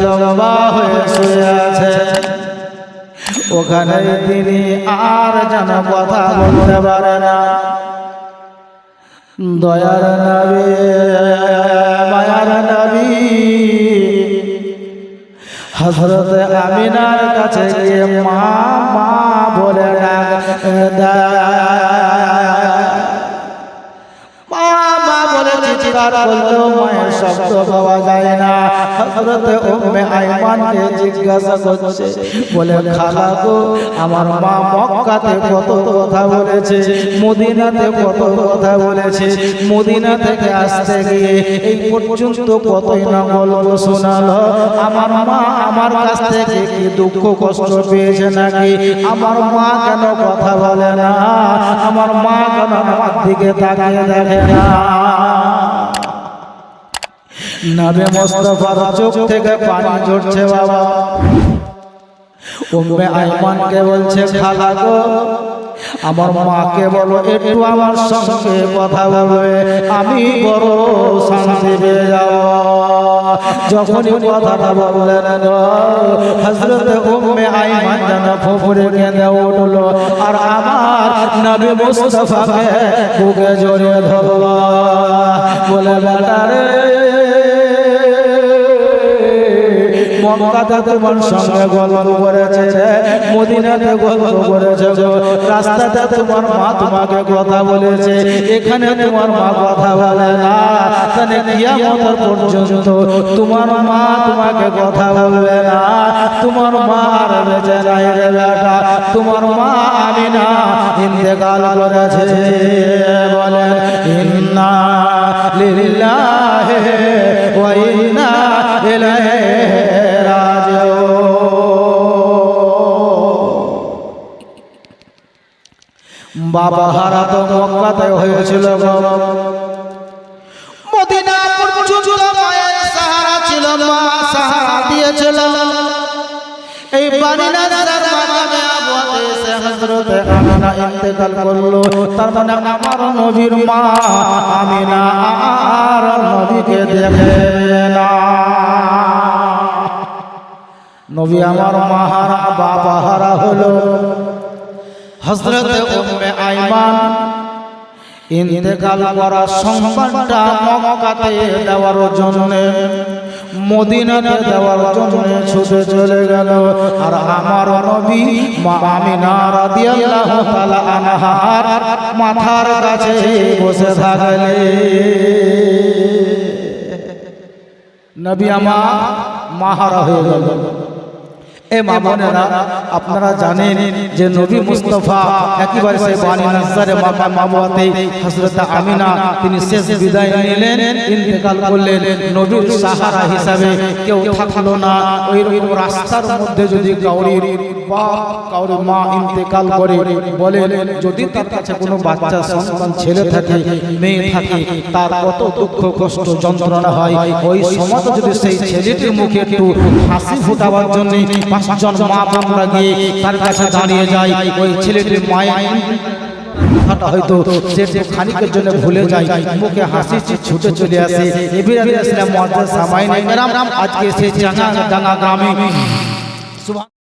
লম্বা হয়ে শুয়ে আছে। ওখানে তিনি আর যেন কথা বলতে পারে না। দয়ার নবী, মায়ার নবী হজরত আমিনার কাছে গিয়ে মা মা বলে ডাক। মা মা বলে চিৎকার মায়ের আমার মা মক্কাতে কত কথা বলেছে, মদিনাতে কত কথা বলেছে, মদিনা থেকে আসতে গিয়ে এই পর্যন্ত কতই না গল্প শোনালো, আমার মা আমার কাছ কি দুঃখ কষ্ট পেয়েছে নাকি? আমার মা কেন কথা বলে না? আমার মা কেন আমার দিকে তাকিয়ে দেখে না? নবে মোস্তফার চোখ থেকে পানি ঝরছে বাবা। উম্মে আইমানকে বলছে খালা গো আমার মাকে বলো একটু আমার সঙ্গে কথা বলবে। আমি বড় শান্তি পেয়ে যাব। যখনই কথাটা বললেন গো হযরত উম্মে আইমান যেন ফুফুরে কেঁদে উঠল। আর আমার নবী মুস্তাফাকে বুকে জড়িয়ে ধরলো। বলে বেটা রে মক্কাতে তোমার সঙ্গে গল্প করেছে, মদিনাতে গল্প করেছে রাস্তাতে তোমার মা তোমাকে কথা বলেছে, এখানে তোমার মা কথা বলে না। তাহলে কিয়ামত পর্যন্ত তোমার মা তোমাকে কথা বলবে না। তোমার মা বেঁচে নাই রে তোমার মা আমি না ইন্তেকাল করেছে। বাবা হারা তো মক্কাতে হয়েছিল। মদিনা ছিল এই মানে আমার মা নবী আমার মাহারা বাবা হারা হলো। হজরত দেওয়ার জন্য দেওয়ার জন্য আর আমার মাথার কাছে বসে থাকলে নবী আমার মাহারা হয়ে গেল এ আপনারা জানেন যে নবী মুস্তফা একেবারে সে বাণী আমিনা তিনি শেষ বিদায় নিলেন, ইন্তেকাল করলেন। নবীর সাহারা হিসাবে কেউ থাকল না। ওই রাস্তার মধ্যে যদি কাউরির থাকে, মেয়ে থাকে দুঃখ, কষ্ট, যন্ত্রণা হয়। ওই সময় যদি সেই ছেলেটির মুখে একটু হাসি ফোটাবার জন্য পাঁচজন মা বোনরা গিয়ে তার কাছে দাঁড়িয়ে যায়। ওই ছেলেটির মায়ের হয়তো সে জন্য ভুলে যায়। হাসি ছুটে চলে আসে। আজকে সে গ্রামে।